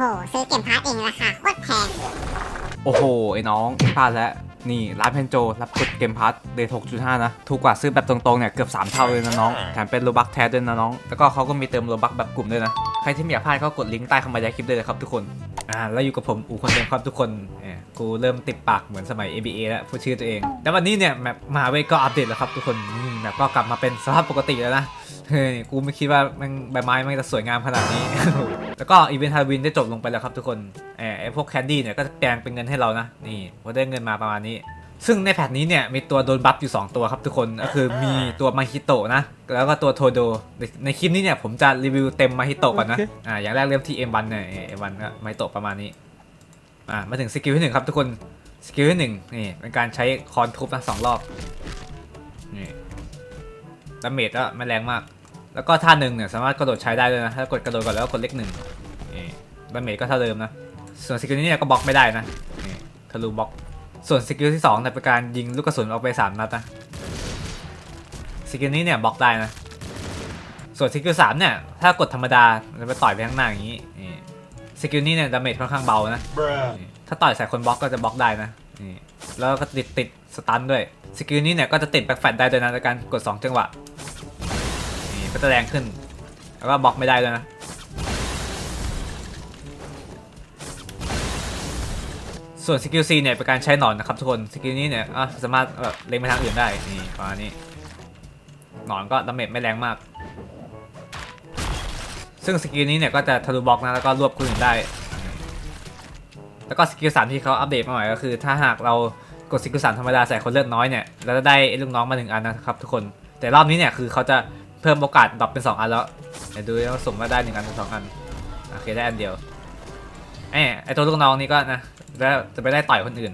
โหซื้อเกมพาร์ทเองราคาโคตรแพง โอ้โห ไอ้น้องพลาดแล้ว นี่ร้านเพนโจรับกดเกมพาร์ทเดท6.5 นะ ถูกกว่าซื้อแบบตรงๆ เนี่ยเกือบ 3 เท่าเลยนะน้อง แถมเป็นโลบักแท้ด้วยนะน้อง แล้วก็เขาก็มีเติมโลบักแบบกลุ่มด้วยนะ ใครที่ไม่อยากพลาดก็กดลิงก์ใต้คำบรรยายคลิปได้เลยครับทุกคน อ่า แล้วอยู่กับผมอูคนเดิมครับทุกคนเอ้ยกูเริ่มติดปากเหมือนสมัย ABA แล้วพูดชื่อตัวเองแล้ววันนี้เนี่ยแมปมหาเวทก็อัปเดตแล้วครับทุกคนนี่แมปก็กลับมาเป็นสภาพปกติแล้วนะ เฮ้ยกูไม่คิดว่ามันใบไม้มันจะสวยงามขนาดนี้ แล้วก็อีเวนต์ฮาโลวีนได้จบลงไปแล้วครับทุกคนเออไอพวกแคนดี้เนี่ยก็จะแปลงเป็นเงินให้เรานะ นี่พอได้เงินมาประมาณนี้ ซึ่งในแพทนี้เนี่ยมีตัวโดนบัฟอยู่ 2 ตัวครับทุกคน ก็คือมีตัวมาฮิโตะนะ แล้วก็ตัวโทโด ในในคลิปนี้เนี่ยผมจะรีวิวเต็มมาฮิโตะก่อนนะโอเคอ่า อย่างแรกเริ่มที่ M1 เนี่ยเอ็มวันก็มาฮิโตะประมาณนี้ อ่า มาถึงสกิลที่หนึ่งครับทุกคน สกิลที่หนึ่งนี่เป็นการใช้คอนทุบนะสองรอบ นี่ดาเมจก็ไม่แรงมาก แล้วก็ท่าหนึ่งเนี่ยสามารถกระโดดใช้ได้ด้วยนะถ้ากดกระโดดก่อนแล้วก็กดเลขหนึ่งนี่ดาเมจก็เท่าเดิมนะ ส่วนสกิลนี้เนี่ยก็บล็อกไม่ได้นะนี่ทะลุบล็อก ส่วนสกิลที่2เนี่ยเป็นการยิงลูกกระสุนออกไป3นัดนะสกิลนี้เนี่ยบล็อกได้นะ ส่วนสกิลสามเนี่ยถ้ากดธรรมดามันจะไปต่อยไปข้างหน้าอย่างนี้นี่สกิลนี้เนี่ยดาเมจค่อนข้างเบานะ Bruh. นี่ถ้าต่อยใส่คนบล็อกก็จะบล็อกได้นะนี่แล้วก็ติดติดสตันด้วยสกิลนี้เนี่ยก็จะติดแบ็คแฟลชได้ด้วยนะในการกด 2 จังหวะนี่ ก็จะแรงขึ้น แล้วก็บล็อกไม่ได้ด้วยนะ ส่วนสกิล C เนี่ยเป็นการใช้หนอนนะครับทุกคนสกิลนี้เนี่ยอะสามารถแบบเล็งไปทางอื่นได้นี่ประมาณนี้หนอนก็ดาเมจไม่แรงมาก ซึ่งสกิลนี้เนี่ยก็จะทะลุบล็อกนะแล้วก็รวบคนอื่นได้ แล้วก็สกิลสามที่เขาอัปเดตมาใหม่ก็คือ ถ้าหากเรากดสกิลสามธรรมดาใส่คนเลือดน้อยเนี่ยเราจะได้ลูกน้องมาหนึ่งอันนะครับทุกคนแต่รอบนี้เนี่ยคือเขาจะ เพิ่มโอกาสดรอปเป็น 2 อันแล้วเดี๋ยวดูว่าสุ่มว่าได้หนึ่งอันหรือสองอันโอเคได้อันเดียวไอ้ไอตัวลูกน้องนี่ก็นะแล้วจะไปได้ต่อยคนอื่น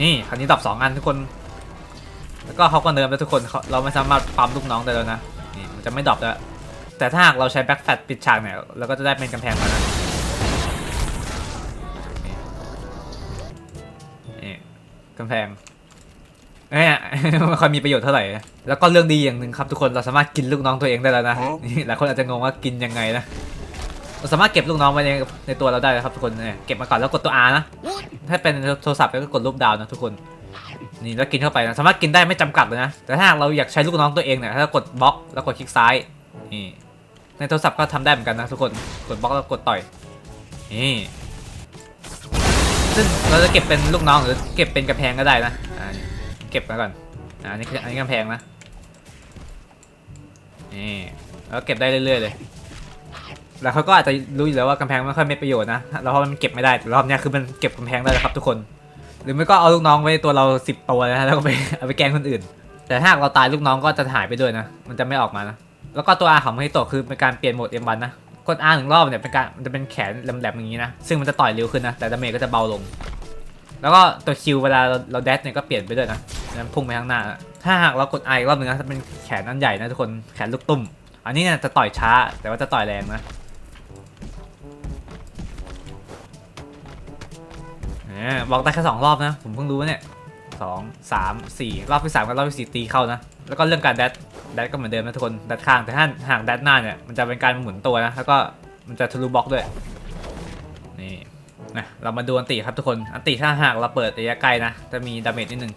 นี่คราวนี้ดรอปสองอันทุกคน แล้วก็เขาก็เนิร์ฟแล้วทุกคนเเราไม่สามารถปั๊มลูกน้องได้แล้วนะนี่มันจะไม่ดรอปแล้วแต่ถ้าหากเราใช้แบ็กแฟตปิดฉากเนี่ยเราก็จะได้เป็นกำแพงมานะนี่กำแพง เนี่ยไม่ค่อยมีประโยชน์เท่าไหร่ แล้วก็เรื่องดีอย่างหนึ่งครับทุกคนเราสามารถกินลูกน้องตัวเองได้แล้วนะนี่หลายคนอาจจะงงว่ากินยังไงนะเราสามารถเก็บลูกน้องไว้ในในตัวเราได้นะครับทุกคนเนี่ยเก็บมาก่อนแล้วกดตัว R นะถ้าเป็นโทรศัพท์ก็กดรูปดาวนะทุกคนนี่แล้วกินเข้าไปนะสามารถกินได้ไม่จำกัดเลยนะแต่ถ้าหากเราอยากใช้ลูกน้องตัวเองเนี่ยถ้ากดบล็อกแล้วกดคลิกซ้ายนี่ในโทรศัพท์ก็ทำได้เหมือนกันนะทุกคนกดบล็อกแล้วกดต่อยนี่ซึ่งเราจะเก็บเป็นลูกน้องหรือเก็บเป็นกระแพงก็ได้นะอ่านี่ เก็บมาก่อนอ่านี่คืออันนี้กระแพงนะนี่แล้วเก็บได้เรื่อยๆเลย แล้วเขาก็อาจจะรู้อยู่แล้วว่ากำแพงไม่ค่อยมีประโยชน์นะแล้วเพราะมันเก็บไม่ได้แต่รอบนี้คือมันเก็บกำแพงได้แล้วครับทุกคน หรือไม่ก็เอาลูกน้องไว้ตัวเราสิบตัวนะแล้วก็ไปเอาไปแกล้งคนอื่น แต่ถ้าเราตายลูกน้องก็จะหายไปด้วยนะ มันจะไม่ออกมานะแล้วก็ตัว R ของฮิโตคือเป็นการเปลี่ยนโหมด M1 นะกด R หนึ่งรอบเนี่ยเป็นการมันจะเป็นแขนแหลมๆอย่างนี้นะซึ่งมันจะต่อยเร็วขึ้นนะแต่ดาเมจก็จะเบาลง แล้วก็ตัว Q เวลาเราเราแดชเนี่ยก็เปลี่ยนไปด้วยนะนั้นพุ่งไปข้างหน้า ถ้าหากเรากด I อีกรอบหนึงนะจะเป็นแขนอันใหญ่นะทุกคนแขนลูกตุ้มอันนี้เนี่ยจะต่อยช้าแต่ว่าจะต่อยแรงนะบอกได้แค่สองรอบนะ ผมเพิ่งรู้ว่าเนี่ยสองสามสี่รอบที่สามกับรอบที่สี่ตีเข้านะ แล้วก็เรื่องการแดดแดดก็เหมือนเดิมนะทุกคนแดดข้างแต่ถ้าห่างแดดหน้าเนี่ยมันจะเป็นการหมุนตัวนะแล้วก็มันจะทะลุบล็อกด้วยนี่ นะเรามาดูอันติครับทุกคนอันติถ้าหากเราเปิดระยะไกลนะ จะมีดาเมจนิดนึง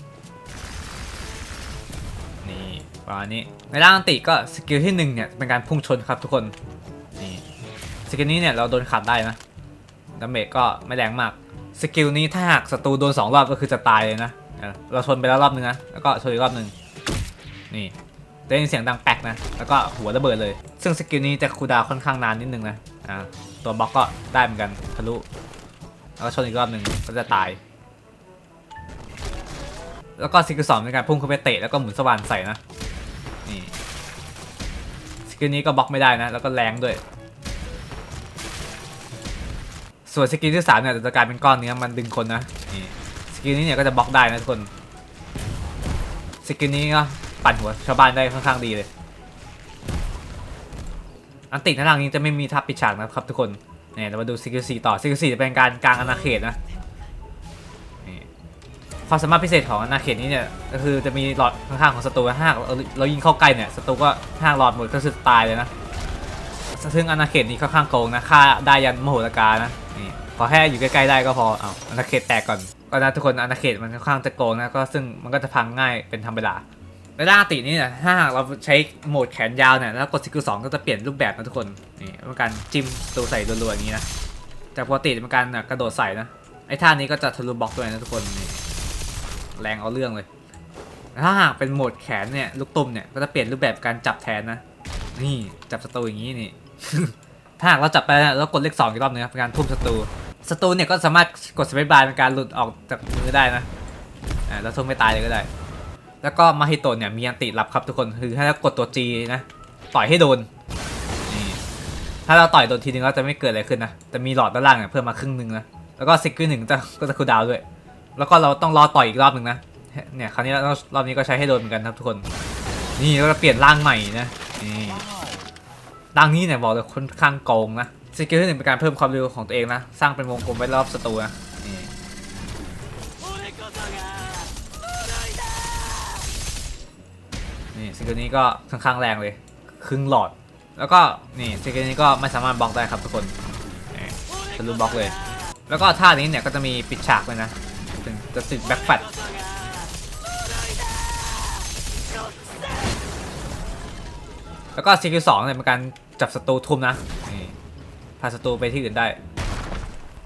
นี่ประมาณนี้ในร่างอันติก็สกิลที่หนึ่งเนี่ยเป็นการพุ่งชนครับทุกคนนี่สกิลนี้เนี่ยเราโดนขัดได้นะดาเมจก็ไม่แรงมากสกิลนี้ถ้าหากศัตรูโดนสองรอบก็คือจะตายเลยนะเราชนไปแล้วรอบนึงนะแล้วก็ชนอีกรอบนึงนี่ได้ยินเสียงดังแป๊กนะ แล้วก็หัวระเบิดเลย ซึ่งสกิลนี้จะคูดาวค่อนข้างนานนิดนึงนะ อ่า ตัวบล็อกก็ได้เหมือนกันทะลุ แล้วก็ชนอีกรอบหนึ่งก็จะตาย แล้วก็สกิลสองในการพุ่งเข้าไปเตะแล้วก็หมุนสว่านใส่นะนี่สกิลนี้ก็บล็อกไม่ได้นะ แล้วก็แรงด้วย ส่วนสกิลที่สามเนี่ยจะกลายเป็นก้อนเนื้อมันดึงคนนะนี่สกิลนี้เนี่ยก็จะบล็อกได้นะทุกคนสกิลนี้ก็ปั่นหัวชาวบ้านได้ค่อนข้างดีเลย อันติในร่างนี้จะไม่มีทับปิดฉากนะครับทุกคน เนี่ยเรามาดูสกิล4ต่อสกิล4จะเป็นการกลางอาณาเขตนะความสามารถพิเศษของอาณาเขตนี้เนี่ยก็คือจะมีหลอดข้างๆของศัตรูถ้าหากเรายิงเข้าใกล้เนี่ยศัตรูก็ถ้าหากหลอดหมดก็คือตายเลยนะซึ่งอาณาเขตนี้ค่อนข้างโกงนะฆ่าได้ยันมโหฬารกานะนี่ขอแค่อยู่ใกล้ๆได้ก็พอเอาอาณาเขตแตกก่อนก็นะทุกคนอาณาเขตมันค่อนข้างจะโกงนะก็ซึ่งมันก็จะพังง่ายเป็นธรรมดา ในด้านตินี้เนี่ยถ้าหากเราใช้โหมดแขนยาวเนี่ยแล้วกดสกิลสองก็จะเปลี่ยนรูปแบบนะทุกคนนี่เป็นการจิ้มตัวใส่รัวๆอย่างนี้นะจากปกติเป็นการกระโดดใส่นะไอ้ท่านี้ก็จะทะลุบล็อกด้วยนะทุกคนนี่แรงเอาเรื่องเลย ถ้าหากเป็นโหมดแขนเนี่ยลูกตุ่มเนี่ยก็จะเปลี่ยนรูปแบบการจับแทนนะนี่จับศัตรูอย่างนี้นี่ถ้าหากเราจับไปแล้วแล้วกดเลขสองอีกรอบนึงครับเป็นการทุ่มศัตรูศัตรูเนี่ยก็สามารถกดสเปซบาร์เป็นการหลุดออกจากมือได้นะอ่าแล้วทุ่มไม่ตายเลยก็ได้ แล้วก็มาฮิโตะเนี่ยมีอันติรับครับทุกคนคือถ้าเรากดตัว G นะต่อยให้โดนนี่ถ้าเราต่อยโดนทีนึงก็จะไม่เกิดอะไรขึ้นนะแต่มีหลอดด้านล่างเนี่ยเพิ่มมาครึ่งหนึงนะแล้วก็ซิกเกอร์หนึ่งจะก็จะคูดาวด้วย แล้วก็เราต้องรอต่อยอีกรอบหนึ่งนะเนี่ยคราวนี้รอบนี้ก็ใช้ให้โดนเหมือนกันครับทุกคน นี่เราจะเปลี่ยนร่างใหม่นะนี่ร่างนี้เนี่ยบอกเลยค่อนข้างโกงนะสกิลที่หนึ่งเป็นการเพิ่มความเร็วของตัวเองนะสร้างเป็นวงกลมไว้รอบศัตรูนะ นี่สกิลนี้ก็ค่อนข้างแรงเลย ครึ่งหลอด แล้วก็นี่สกิลนี้ก็ไม่สามารถบล็อกได้ครับทุกคนทะลุบล็อกเลย แล้วก็ท่านี้เนี่ยก็จะมีปิดฉากเลยนะเป็นจะติดแบ็คแฟตแล้วก็สกิลสองเนี่ยเป็นการจับศัตรูทุ่มนะนี่พาศัตรูไปที่อื่นได้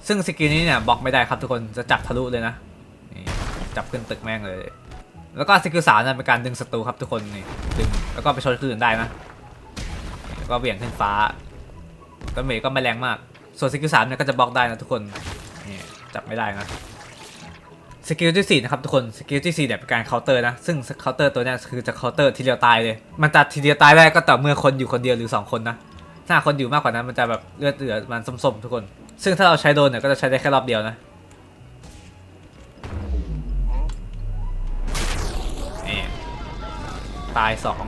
ซึ่งสกิลนี้เนี่ยบล็อกไม่ได้ครับทุกคนจะจับทะลุเลยนะนจับขึ้นตึกแม่งเลย แล้วก็สกิลสามเนี่ยเป็นการดึงศัตรูครับทุกคนนี่ดึงแล้วก็ไปชนคนอื่นได้นะแล้วก็เบี่ยงขึ้นฟ้าก็เมก็ไม่แรงมาก ส่วนสกิลสามเนี่ยก็จะบล็อกได้นะทุกคนนี่จับไม่ได้นะสกิลที่ 4 นะครับทุกคน สกิลที่4เนี่ยเป็นการเคาน์เตอร์นะ ซึ่งเคาน์เตอร์ตัวนี้คือจะเคาน์เตอร์ทีเดียวตายเลย มันจะทีเดียวตายได้ก็ต่อเมื่อคนอยู่คนเดียวหรือ 2 คนนะ ถ้าคนอยู่มากกว่านั้นมันจะแบบเลือดเหลือมันส้มๆทุกคน ซึ่งถ้าเราใช้โดนเนี่ยก็จะใช้ได้แค่รอบเดียวนะ ตายสอง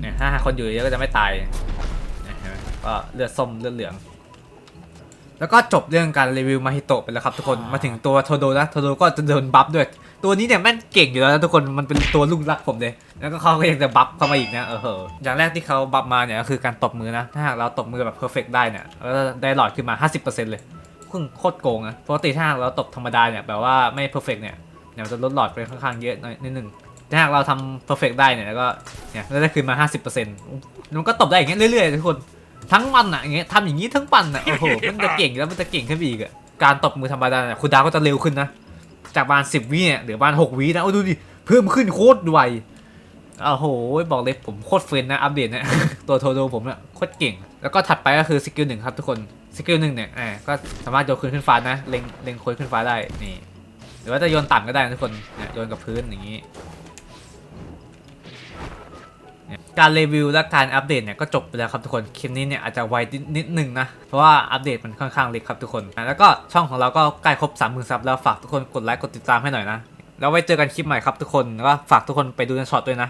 เนี่ยถ้าหากคนอยู่เยอะก็จะไม่ตายเนี่ยเห็นไหมก็เลือดส้มเลือดเหลือง แล้วก็จบเรื่องการรีวิวมาฮิโตะไปแล้วครับทุกคนมาถึงตัวโทโดนะโทโดก็จะโดนบัฟด้วย ตัวนี้เนี่ยแม่งเก่งอยู่แล้วนะทุกคนมันเป็นตัวลูกรักผมเลย แล้วก็เขาก็ยังจะบัฟเข้ามาอีกนะเออเหอะอย่างแรกที่เขาบัฟมาเนี่ยก็คือการตบมือนะถ้าหากเราตบมือแบบเพอร์เฟกได้เนี่ยเราจะได้หลอดขึ้นมา 50%เลยคุณโคตรโกงนะปกติถ้าหากเราตบธรรมดาเนี่ยแบบว่าไม่เพอร์เฟกเนี่ยเดี๋ยวมันจะลดหลอดไปค่อนข้างเยอะหน่อยนิดนึง ถ้าหากเราทำเพอร์เฟกได้เนี่ยแล้วก็เนี่ยเราได้คืนมา 50%มันก็ตบได้อย่างเงี้ยเรื่อยๆทุกคนทั้งมันอะอย่างเงี้ยทำอย่างนี้ทั้งปั่นอะโอ้โหมันจะเก่งแล้วมันจะเก่งขึ้นไปอีกอะการตบมือธรรมดาเนี่ยคุณดาวก็จะเร็วขึ้นนะจากประมาณสิบวิเนี่ยเหลือประมาณหกวินะโอ้ดูดิเพิ่มขึ้นโคตรไวโอ้โหบอกเลยผมโคตรเฟรนนะอัปเดตเนี่ยตัวโทโดผมเนี่ยโคตรเก่ง แล้วก็ถัดไปก็คือสกิลหนึ่งครับทุกคนสกิลหนึ่งเนี่ยแหมก็สามารถโยนคืนขึ้นฟ้านะเล็งเล็งคนขึ้นฟ้าได้นี่หรือว่าจะโยนต่ำก็ได้นะทุกคนเนี่ยโยนกับพื้นอย่างนี้ การรีวิวและการอัปเดตเนี่ยก็จบไปแล้วครับทุกคน คลิปนี้เนี่ยอาจจะไวนิดนึงนะ เพราะว่าอัปเดตมันค่อนข้างเล็กครับทุกคน แล้วก็ช่องของเราก็ใกล้ครบ3 0,000ซับแล้วฝากทุกคนกดไลค์กดติดตามให้หน่อยนะ แล้วไว้เจอกันคลิปใหม่ครับทุกคน แล้วก็ฝากทุกคนไปดูในช็อตด้วยนะ